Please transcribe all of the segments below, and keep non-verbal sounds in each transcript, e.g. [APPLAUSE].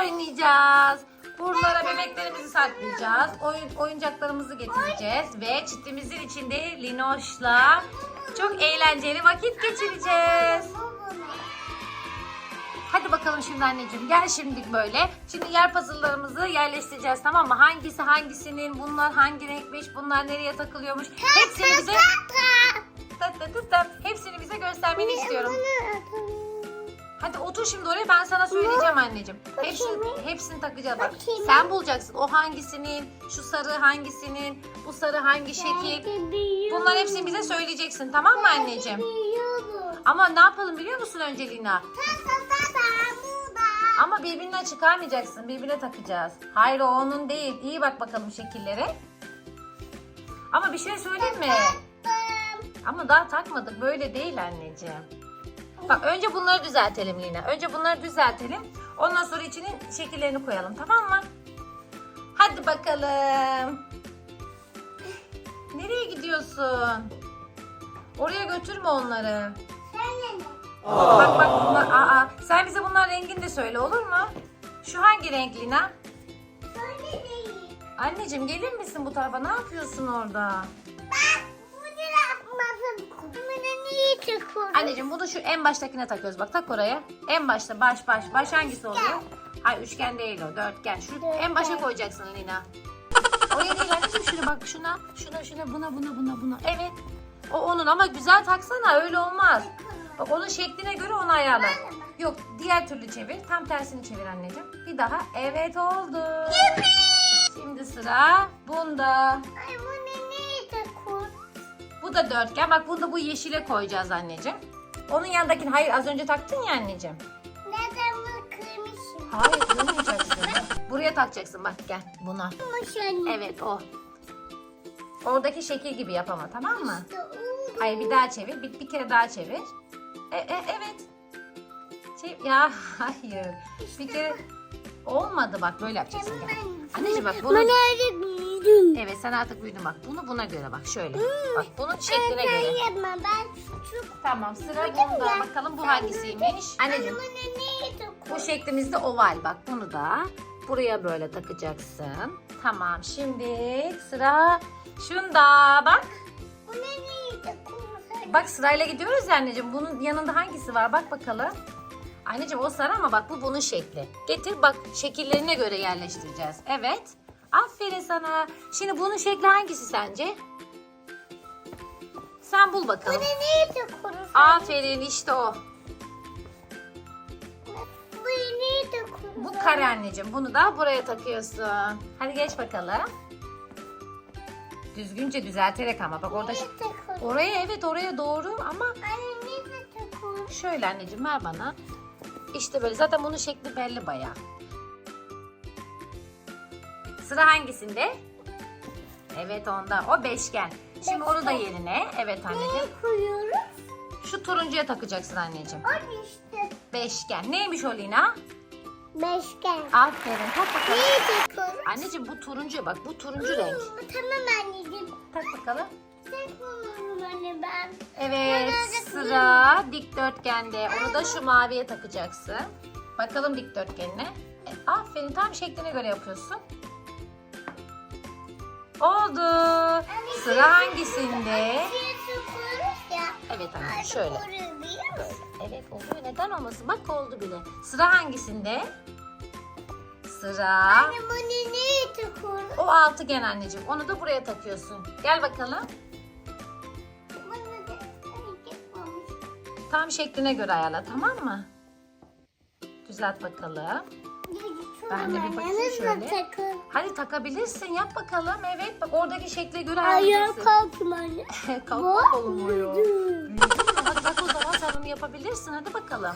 oynayacağız. Buralara bebeklerimizi saklayacağız. Oyun, oyuncaklarımızı getireceğiz. Ve çitimizin içinde Linoş'la çok eğlenceli vakit geçireceğiz. Hadi bakalım şimdi anneciğim gel şimdi böyle. Şimdi yer puzzle'larımızı yerleştireceğiz tamam mı? Hangisi hangisinin, bunlar hangi renkmiş, bunlar nereye takılıyormuş. Hepsini bize hepsini bize göstermeni istiyorum. Hadi otur şimdi oraya ben sana söyleyeceğim anneciğim. Hepsini, hepsini takacağız bak. Bakayım. Sen bulacaksın o hangisinin, şu sarı hangisinin, bu sarı hangi şekil. Bunların hepsini bize söyleyeceksin tamam mı anneciğim? Ama ne yapalım biliyor musun önce Lina? Ama birbirinden çıkarmayacaksın. Birbirine takacağız. Hayır o onun değil. İyi bak bakalım şekillere. Ama bir şey söyleyeyim mi? Ama daha takmadık. Böyle değil anneciğim. Bak önce bunları düzeltelim Lina. Önce bunları düzeltelim. Ondan sonra içinin şekillerini koyalım tamam mı? Hadi bakalım. Nereye gidiyorsun? Oraya götürme onları. Ne? Bak bak bunlar. Aa, sen bize bunlar rengini de söyle olur mu? Şu hangi renk Lina? Anneciğim gelir misin bu tarafa? Ne yapıyorsun orada? Çıkıyor? Anneciğim bunu şu en baştakine takıyoruz. Bak tak oraya. En başta baş baş. Baş hangisi oluyor? Hayır üçgen değil o. Dörtgen. Şu en başa koyacaksın Lina. Oraya değil anneciğim şuna bak şuna. Şuna şuna buna buna buna buna. Evet. O onun ama güzel taksana öyle olmaz. Bak onun şekline göre onu ayarla. Yok diğer türlü çevir. Tam tersini çevir anneciğim. Bir daha. Evet oldu. Şimdi sıra bunda. Ay? Bu da dörtgen. Bak bunu da bu yeşile koyacağız anneciğim. Onun yanındakini hayır az önce taktın ya anneciğim. Neden bunu kırmışım? Hayır kırmayacaksın. Buraya takacaksın bak gel buna. Şöyle. Evet o. Oradaki şekil gibi yap ama tamam mı? İşte oldu. Hayır bir daha çevir. Bir, bir kere daha çevir. E, e, evet. Çevir. Ya [LAUGHS] hayır. Bir kere olmadı bak böyle yapacaksın. Gel. Anneciğim bak bunu. Ben öyle büyüdüm. Evet sen artık büyüdün bak. Bunu buna göre bak şöyle. Bak bunun şekline Ben göre. yapma ben küçük. Tamam sıra bunda. ya. Bakalım bu hangisiymiş? Anneciğim? Bu şeklimizde oval bak bunu da buraya böyle takacaksın. Tamam şimdi sıra şunda bak. Bu ne çıkıyor? Bak sırayla gidiyoruz ya anneciğim. Bunun yanında hangisi var bak bakalım. Anneciğim o sarı ama bak bu bunun şekli. Getir bak şekillerine göre yerleştireceğiz. Evet. Aferin sana. Şimdi bunun şekli hangisi sence? Sen bul Bu bakalım. ne niye çıkıyor? Aferin işte o. Bu niye çıkıyor? Bu kare anneciğim. Bunu da buraya takıyorsun. Hadi geç bakalım. Düzgünce düzelterek ama bak orada Niye çıkıyor? oraya evet oraya doğru ama Anne niye çıkıyor? şöyle anneciğim ver bana. İşte böyle zaten bunun şekli belli bayağı. Sıra hangisinde? Evet onda. O beşgen. Şimdi onu da yerine. Evet anneciğim. Niye koyuyoruz? Şu turuncuya takacaksın anneciğim. O işte. Beşgen. Neymiş o Lina? Beşgen. Aferin. Tak bakalım. Niye çıkıyoruz? Anneciğim bu turuncu bak. Bu turuncu renk. Hmm, Tamam anneciğim. Tak bakalım. Takmıyorum anne ben. Evet Nerede sıra dikdörtgende. Onu da şu maviye takacaksın. Bakalım dikdörtgenine. E, aferin tam şekline göre yapıyorsun. Oldu. Sıra hangisinde? Evet anne şöyle. musun? Evet oluyor neden olmasın bak oldu bile. Sıra hangisinde? Sıra Anne bunu niye çıkıyoruz? o altıgen anneciğim. Onu da buraya takıyorsun. Gel bakalım. Tam şekline göre ayarla tamam mı? Düzelt bakalım. Ben de bir bakayım şöyle. Hadi takabilirsin yap bakalım. Evet bak oradaki şekle göre Ayağa ayarlayacaksın. kalkma anne. [LAUGHS] Kalk bakalım oraya. Büyüdüm. Büyüdün mü? Hadi bak o zaman sen onu yapabilirsin. Hadi bakalım.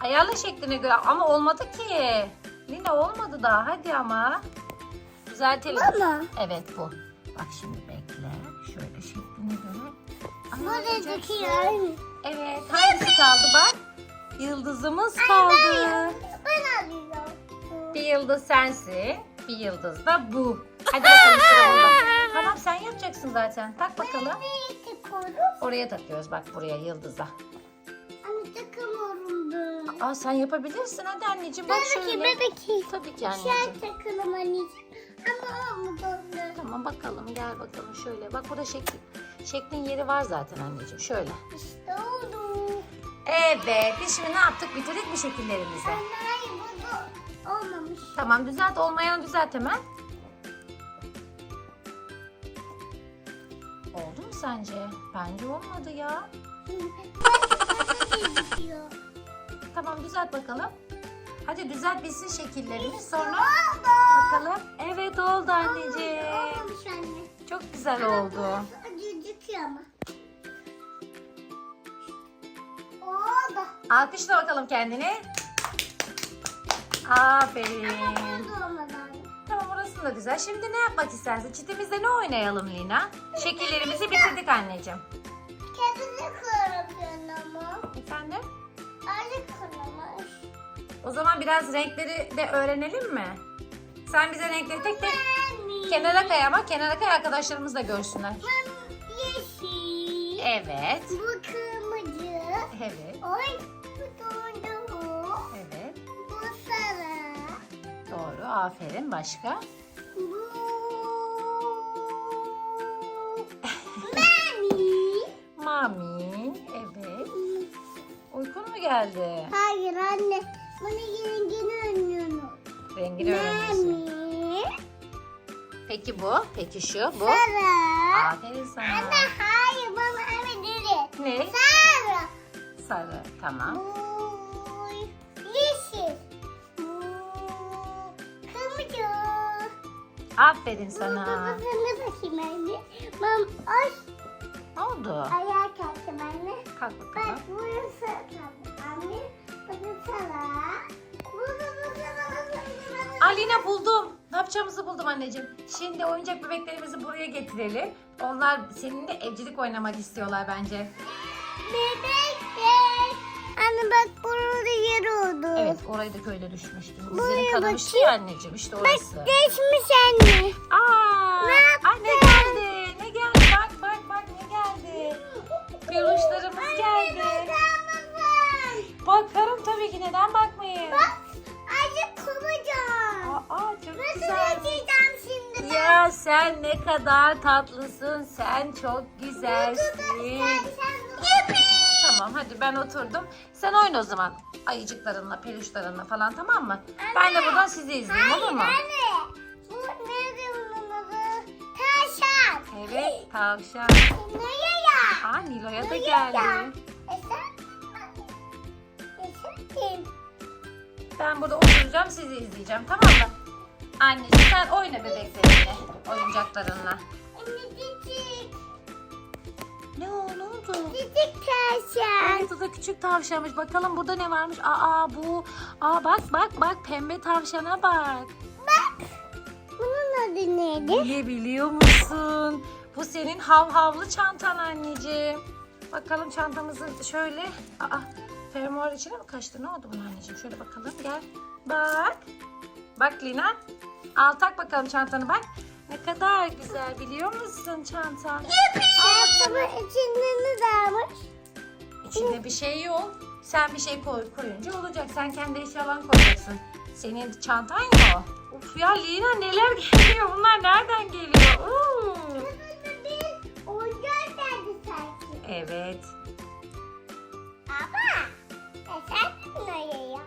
Ayarla şekline göre ama olmadı ki. Lina olmadı daha hadi ama. Düzeltelim. Baba. Evet bu. Bak şimdi bekle. Şöyle şekline göre. Buradaki ayarlayacaksın. yani. Evet hangisi kaldı bak. Yıldızımız kaldı. Ben alıyorum. Bir yıldız sensin. Bir yıldız da bu. Hadi bakalım sıra bunda. [LAUGHS] Tamam sen yapacaksın zaten. Tak bakalım. Niye çıkıyoruz? Oraya takıyoruz bak buraya yıldıza. Anne takamıyorum ben. Aa sen yapabilirsin hadi anneciğim bak bakayım, şöyle. bakayım. Tabii ki Şey anneciğim. takalım anneciğim. Ama olmadı. Tamam bakalım gel bakalım şöyle. Bak burada şekli, şeklin yeri var zaten anneciğim. Şöyle. İşte oldu. Evet biz şimdi ne yaptık? Bitirdik mi şekillerimizi? Anne olmamış. Tamam düzelt olmayan düzelt hemen. Oldu mu sence? Bence olmadı ya. Tamam düzelt bakalım. Hadi düzelt bitsin şekillerimiz sonra Oldu. bakalım. Evet oldu anneciğim. Olmamış anne. Çok güzel oldu. Gözüküyor ama. Oldu. Alkışla bakalım kendini. Aferin. Tamam orası da güzel. Şimdi ne yapmak istersin? Çitimizde ne oynayalım Lina? Şekillerimizi bitirdik anneciğim. Kedini kıramıyorsun ama. Efendim? Ayı kırılmış. O zaman biraz renkleri de öğrenelim mi? Sen bize renkleri tek tek kenara kay ama kenara kay arkadaşlarımız da görsünler. Yeşil. Evet. Bu kırmızı. Evet. Oy. Doğru. Aferin. Başka? Bu. Mavi. Mami. Evet. Uykun mu geldi? Hayır anne. Bunu rengini önlüyorum. Rengini öğreniyorsun. Peki bu? Peki şu? Bu? Sarı. Aferin sana. Anne hayır bana evet dedi. Ne? Sarı. Sarı. Tamam. Bu Aferin Sana. Babasını bakayım anne. Mam, ay Ne oldu? ayağa kalktım anne. Kalk Bak bakalım. burası kaldı anne. Bakın sana. Alina buldum. Ne yapacağımızı buldum anneciğim. Şimdi oyuncak bebeklerimizi buraya getirelim. Onlar seninle evcilik oynamak istiyorlar bence. Bebek. Anne bak burada yer oldu. Evet orayı da köyde düşmüştüm. Buraya Dizleri kanamıştı ya anneciğim işte orası. Geçmiş anne. Aa, Ne ay ne geldi? Ne geldi? Bak bak bak ne geldi? Peluşlarımız geldi. Bakalım. Bakarım tabii ki neden bakmayayım? Bak acı kovacağım. Aa çok Nasıl güzel. şimdi ben? Ya sen ne kadar tatlısın. Sen çok Sen güzelsin. sen. Tamam hadi ben oturdum. Sen oyna o zaman. Ayıcıklarınla, peluşlarınla falan tamam mı? Ben de buradan sizi izleyeyim olur mu? anne. Bu nerede bunun adı? Tavşan. Evet tavşan. Nereye ya? Aa Nilo'ya da geldi. ya? E kim? Ben burada oturacağım sizi izleyeceğim tamam mı? Anneciğim sen oyna bebeklerinle, oyuncaklarınla. Anne cicik. Ne o ne oldu? Cicik tavşan. Evet o da küçük tavşanmış. Bakalım burada ne varmış? Aa bu. Aa bak bak bak pembe tavşana bak. Bak. Bunun adı neydi? Bilebiliyor musun? Bu senin hav havlı çantan anneciğim. Bakalım çantamızı şöyle. Aa fermuar içine mi kaçtı? Ne oldu bunun anneciğim? Şöyle bakalım gel. Bak. Bak Lina. Al tak bakalım çantanı bak. Ne kadar güzel biliyor musun çantan? Ayakkabı içinde ne varmış? İçinde bir şey yok. Sen bir şey koy, koyunca olacak. Sen kendi eşyalarını koyacaksın. Senin çantan ya. Uf ya Lina neler [LAUGHS] geliyor? Bunlar nereden geliyor? Oo. Sanki. Evet. Ama e sen nereye ya?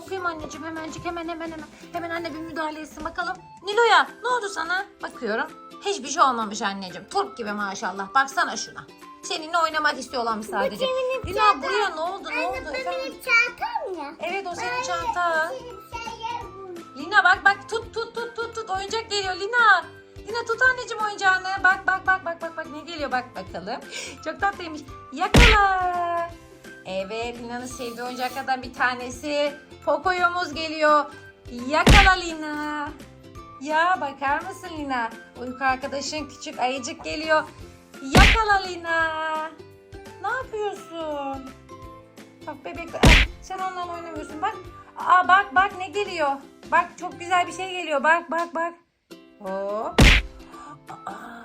Bakayım anneciğim hemencik hemen hemen hemen. Hemen anne bir müdahale etsin bakalım. Nilo'ya ne oldu sana? Bakıyorum. Hiçbir şey olmamış anneciğim. Turp gibi maşallah. Baksana şuna. Seninle oynamak istiyorlarmış sadece. benim Lina çantam. buraya ne oldu ne oldu efendim? benim çantam ya. Evet o senin çantan. Lina bak bak tut tut tut tut tut oyuncak geliyor Lina. Lina tut anneciğim oyuncağını. Bak bak bak bak bak bak ne geliyor bak bakalım. [GASPS] Çok tatlıymış. Yakala. Evet Lina'nın sevdiği oyuncaklardan bir tanesi. Pocoyo'muz geliyor. Yakala Lina. Ya bakar mısın Lina? Uyku arkadaşın küçük ayıcık geliyor. Yakala Lina. Ne yapıyorsun? Bak bebek Ah, sen onunla oynamıyorsun bak. Aa bak bak ne geliyor. Bak çok güzel bir şey geliyor. Bak bak bak. Hop. Aa,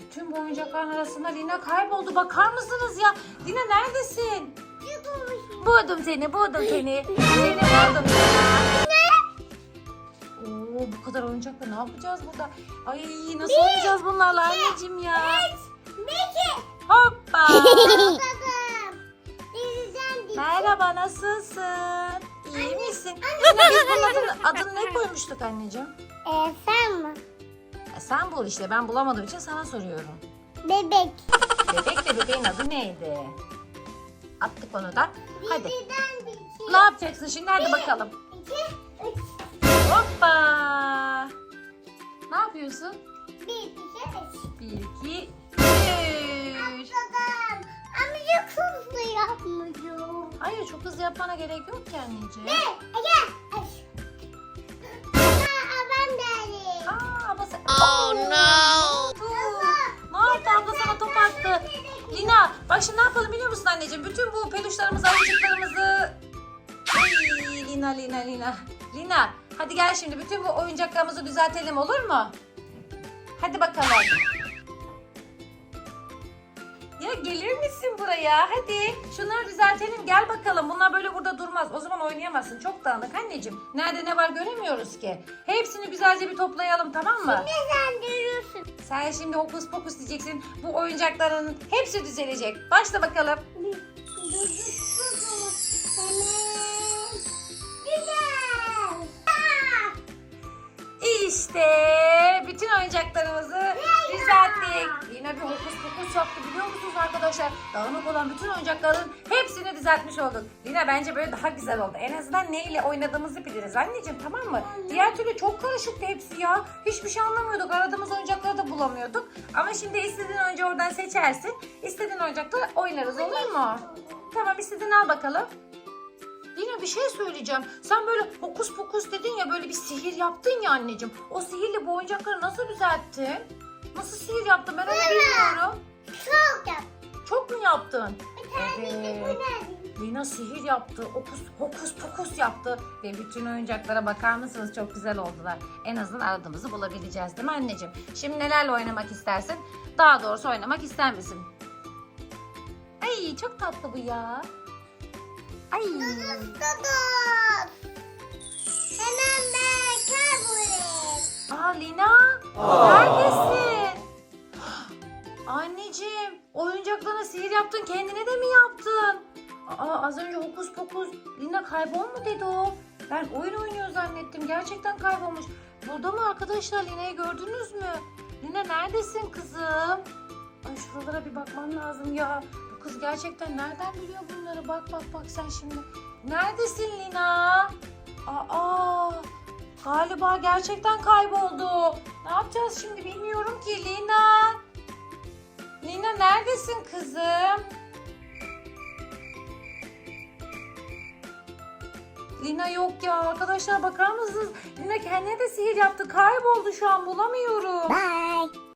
Bütün bu oyuncakların arasında Lina kayboldu. Bakar mısınız ya? Lina neredesin? Buldum seni, buldum seni. Seni buldum ya. Oo, bu kadar oyuncakla ne yapacağız burada? Ay nasıl oynayacağız bunlarla anneciğim ya? Peki. Hoppa. [LAUGHS] Bakalım. Denizden Merhaba nasılsın? İyi misin? Lina biz bunun adını, ne koymuştuk anneciğim? Ee, sen mi? E, sen bul işte ben bulamadığım için sana soruyorum. Bebek. Bebekle bebeğin adı neydi? Attık onu da. Hadi. Ne yapacaksın şimdi? Hadi bakalım. Hoppa. Ne yapıyorsun? Bir, iki, üç. Bir, iki, üç. Ama çok hızlı yapmıyorum. Hayır çok hızlı yapmana gerek yok ki anneciğim. Bir, iki, Lina bak şimdi ne yapalım biliyor musun anneciğim? Bütün bu peluşlarımızı, ayıcıklarımızı... Ay, Lina, Lina, Lina. Lina hadi gel şimdi bütün bu oyuncaklarımızı düzeltelim olur mu? Hadi bakalım. Ya gelir misin buraya? Hadi şunları düzeltelim gel bakalım. Bunlar böyle burada durmaz. O zaman oynayamazsın. Çok dağınık anneciğim. Nerede ne var göremiyoruz ki. Hepsini güzelce bir toplayalım tamam mı? Ne sen duruyorsun? Sen şimdi hokus pokus diyeceksin. Bu oyuncakların hepsi düzelecek. Başla bakalım. Güzel. İşte bütün oyuncaklarımızı düzelttik. Yine bir hokus pokus yaptı biliyor musunuz arkadaşlar? Dağınık olan bütün oyuncakların hepsini düzeltmiş olduk. Lina bence böyle daha güzel oldu. En azından neyle oynadığımızı biliriz anneciğim tamam mı? Diğer türlü çok karışıktı hepsi ya. Hiçbir şey anlamıyorduk. Aradığımız oyuncakları da bulamıyorduk. Ama şimdi istediğin önce oradan seçersin. İstediğin oyuncakla oynarız olur mu? Tamam istediğini al bakalım. Yine bir şey söyleyeceğim. Sen böyle hokus pokus dedin ya böyle bir sihir yaptın ya anneciğim. O sihirle bu oyuncakları nasıl düzelttin? Nasıl sihir yaptın ben onu bilmiyorum. Çok yap. Çok mu yaptın? Bir tane bu Evet. ne? Lina sihir yaptı. Hokus, hokus pokus yaptı. Ve bütün oyuncaklara bakar mısınız? Çok güzel oldular. En azından aradığımızı bulabileceğiz değil mi anneciğim? Şimdi nelerle oynamak istersin? Daha doğrusu oynamak ister misin? Ay çok tatlı bu ya. Ay. Dur. Hemen ben kaybolayım. Aa Lina. Neredesin? Anneciğim oyuncaklarına sihir yaptın kendine de mi yaptın? Aa az önce hokus pokus Lina kaybol mu dedi o? Ben oyun oynuyor zannettim. Gerçekten kaybolmuş. Burada mı arkadaşlar Lina'yı gördünüz mü? Lina neredesin kızım? Ay şuralara bir bakmam lazım ya. Kız gerçekten nereden biliyor bunları? Bak bak bak sen şimdi. Neredesin Lina? Aa galiba gerçekten kayboldu. Ne yapacağız şimdi bilmiyorum ki Lina. Lina neredesin kızım? Lina yok ya arkadaşlar bakar mısınız? Lina kendine de sihir yaptı kayboldu şu an bulamıyorum. Bye.